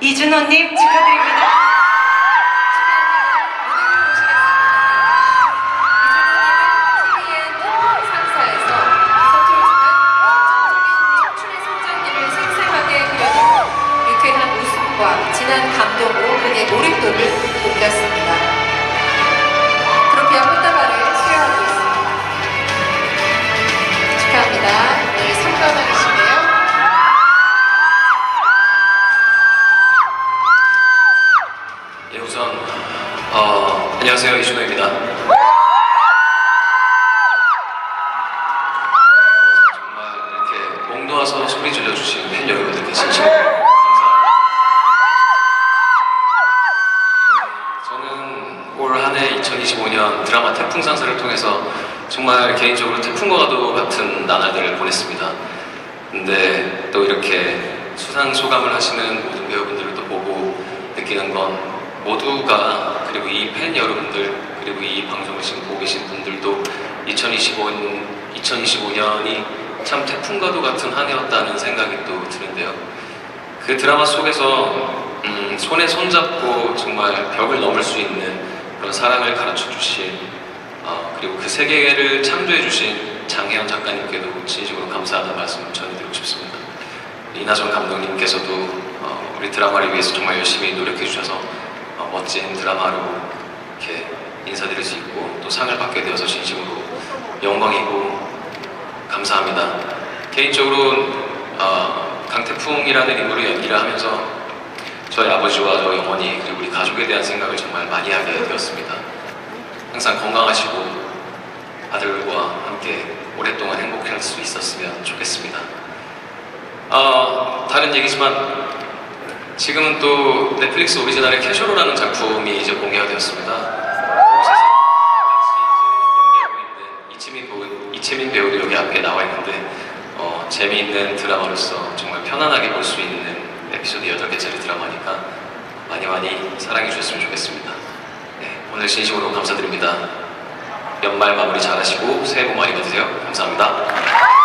이준호님 축하드립니다. 진한 감동으로 그의 몰입도를 높였습니다. 안녕하세요 이준호입니다. 어, 정말 이렇게 목 놓아서 소리 질러주신 팬 여러분들께 해 2025년 드라마 태풍산사를 통해서 정말 개인적으로 태풍과도 같은 나날들을 보냈습니다. 근데 또 이렇게 수상 소감을 하시는 모든 배우분들을 또 보고 느끼는 건 모두가 그리고 이 팬 여러분들 그리고 이 방송을 지금 보고 계신 분들도 2025, 2025년이 참 태풍과도 같은 한 해였다는 생각이 또 드는데요. 그 드라마 속에서 음, 손에 손잡고 정말 벽을 넘을 수 있는 그런 사랑을 가르쳐 주신 어, 그리고 그 세계를 창조해 주신 장혜연 작가님께도 진심으로 감사하다는 말씀을 전해드리고 싶습니다. 이나정 감독님께서도 어, 우리 드라마를 위해서 정말 열심히 노력해 드라마로 이렇게 인사드릴 수 있고 또 상을 받게 되어서 진심으로 영광이고 감사합니다. 개인적으로 어, 강태풍이라는 인물을 연기를 하면서 저희 아버지와 저희 어머니 그리고 우리 가족에 대한 생각을 정말 많이 하게 되었습니다. 항상 건강하시고 아들과 함께 오랫동안 행복할 수 있었으면 좋겠습니다. 어, 다른 얘기지만 지금은 또 넷플릭스 오리지널의 캐쇼로라는 작품이 이제 공개가 되었습니다. 같이 이제 연기하고 있는 이채민 배우, 이채민 배우도 여기 앞에 나와 있는데 어, 재미있는 드라마로서 정말 편안하게 볼 수 있는 에피소드 8개짜리 드라마니까 많이 많이 사랑해 주셨으면 좋겠습니다. 네, 오늘 진심으로 감사드립니다. 연말 마무리 잘하시고 새해 복 많이 받으세요. 감사합니다.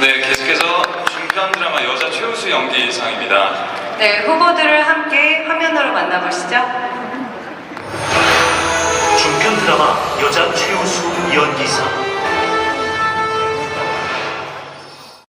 네, 계속해서 중편 드라마 여자 최우수 연기상입니다. 네, 후보들을 함께 화면으로 만나보시죠. 중편 드라마 여자 최우수 연기상